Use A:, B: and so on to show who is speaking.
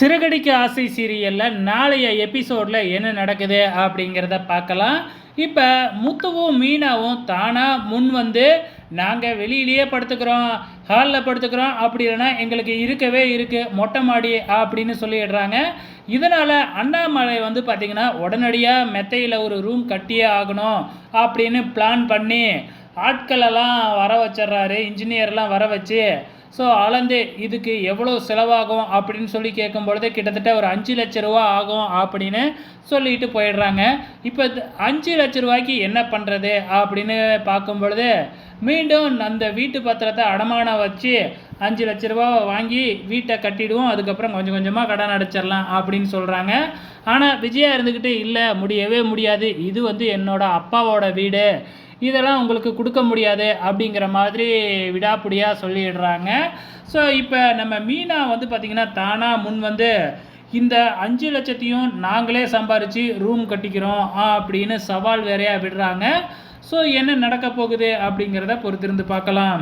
A: சிறகடிக்க ஆசை சீரியலில் நாளைய எபிசோடில் என்ன நடக்குது அப்படிங்கிறத பார்க்கலாம். இப்போ முத்துவும் மீனாவும் தானாக முன் வந்து நாங்கள் வெளியிலேயே படுத்துக்கிறோம் ஹாலில் படுத்துக்கிறோம் அப்படி இல்லைன்னா எங்களுக்கு இருக்கவே இருக்குது மொட்டை மாடி அப்படின்னு சொல்லிடுறாங்க. இதனால் அண்ணாமலை வந்து பார்த்திங்கன்னா உடனடியாக மெத்தையில் ஒரு ரூம் கட்டியே ஆகணும் அப்படின்னு பிளான் பண்ணி ஆட்களெல்லாம் வர வச்சிடுறாரு இன்ஜினியர்லாம் வர வச்சு. ஸோ அளந்து இதுக்கு எவ்வளோ செலவாகும் அப்படின்னு சொல்லி கேட்கும் பொழுது கிட்டத்தட்ட ஒரு அஞ்சு லட்ச ரூபா ஆகும் அப்படின்னு சொல்லிட்டு போயிடுறாங்க. இப்போ அஞ்சு லட்ச ரூபாய்க்கு என்ன பண்ணுறது அப்படின்னு பார்க்கும் பொழுது மீண்டும் அந்த வீட்டு பத்திரத்தை அடமானம் வச்சு அஞ்சு லட்ச ரூபா வாங்கி வீட்டை கட்டிடுவோம். அதுக்கப்புறம் கொஞ்சம் கொஞ்சமாக கடன் அடைச்சிடலாம் அப்படின்னு சொல்கிறாங்க ஆனால் விஜயா இருந்துக்கிட்டு இல்லை முடியவே முடியாது. இது வந்து என்னோட அப்பாவோட வீடு. இதெல்லாம் உங்களுக்கு கொடுக்க முடியாது அப்படிங்கிற மாதிரி விடாப்பிடியாக சொல்லிடுறாங்க. ஸோ இப்போ நம்ம மீனா வந்து பார்த்திங்கன்னா தானாக முன் வந்து இந்த அஞ்சு லட்சத்தையும் நாங்களே சம்பாரித்து ரூம் கட்டிக்கிறோம் அப்படின்னு சவால் வேறையாக விடுறாங்க. ஸோ என்ன நடக்க போகுது அப்படிங்கிறத பொறுத்திருந்து பார்க்கலாம்.